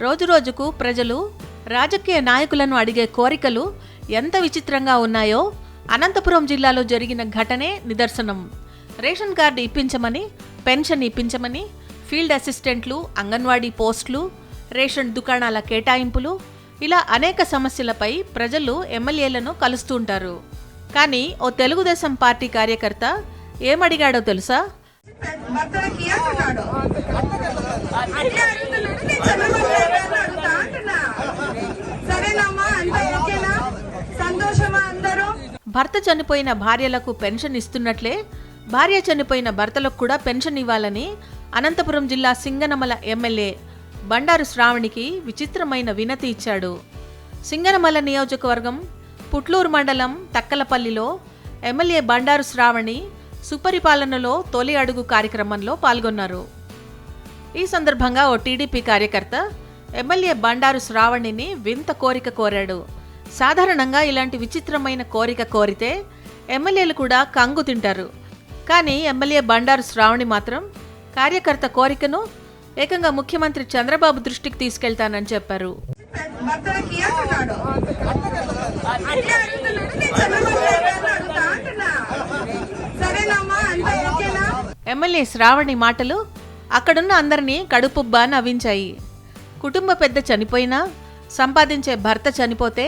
రోజురోజుకు ప్రజలు రాజకీయ నాయకులను అడిగే కోరికలు ఎంత విచిత్రంగా ఉన్నాయో అనంతపురం జిల్లాలో జరిగిన ఘటనే నిదర్శనం. రేషన్ కార్డు ఇప్పించమని పెన్షన్ ఇప్పించమని ఫీల్డ్ అసిస్టెంట్లు అంగన్వాడీ పోస్టులు రేషన్ దుకాణాల కేటాయింపులు ఇలా అనేక సమస్యలపై ప్రజలు ఎమ్మెల్యేలను కలుస్తుంటారు కానీ ఓ తెలుగుదేశం పార్టీ కార్యకర్త ఏమడిగాడో తెలుసా? భర్త చనిపోయిన భార్యలకు పెన్షన్ ఇస్తున్నట్లే భార్య చనిపోయిన భర్తలకు కూడా పెన్షన్ ఇవ్వాలని అనంతపురం జిల్లా సింగనమల ఎమ్మెల్యే బండారు శ్రావణికి విచిత్రమైన వినతి ఇచ్చాడు. సింగనమల నియోజకవర్గం పుట్లూరు మండలం తక్కలపల్లిలో ఎమ్మెల్యే బండారు శ్రావణి సుపరిపాలనలో తొలి అడుగు కార్యక్రమంలో పాల్గొన్నారు. ఈ సందర్భంగా ఓ టీడీపీ కార్యకర్త ఎమ్మెల్యే బండారు శ్రావణిని వింత కోరిక కోరాడు. సాధారణంగా ఇలాంటి విచిత్రమైన కోరిక కోరితే ఎమ్మెల్యేలు కూడా కంగు తింటారు. కానీ ఎమ్మెల్యే బండారు శ్రావణి మాత్రం కార్యకర్త కోరికను ఏకంగా ముఖ్యమంత్రి చంద్రబాబు దృష్టికి తీసుకెళ్తానని చెప్పారు. ఎమ్మెల్యే శ్రావణి మాటలు అక్కడున్న అందరినీ కడుపుబ్బా నవ్వించాయి. కుటుంబ పెద్ద చనిపోయినా సంపాదించే భర్త చనిపోతే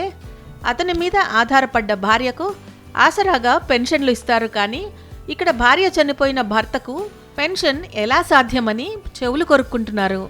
అతని మీద ఆధారపడ్డ భార్యకు ఆసరాగా పెన్షన్లు ఇస్తారు కానీ ఇక్కడ భార్య చనిపోయిన భర్తకు పెన్షన్ ఎలా సాధ్యమని చెవులు కొరుక్కుంటున్నారు.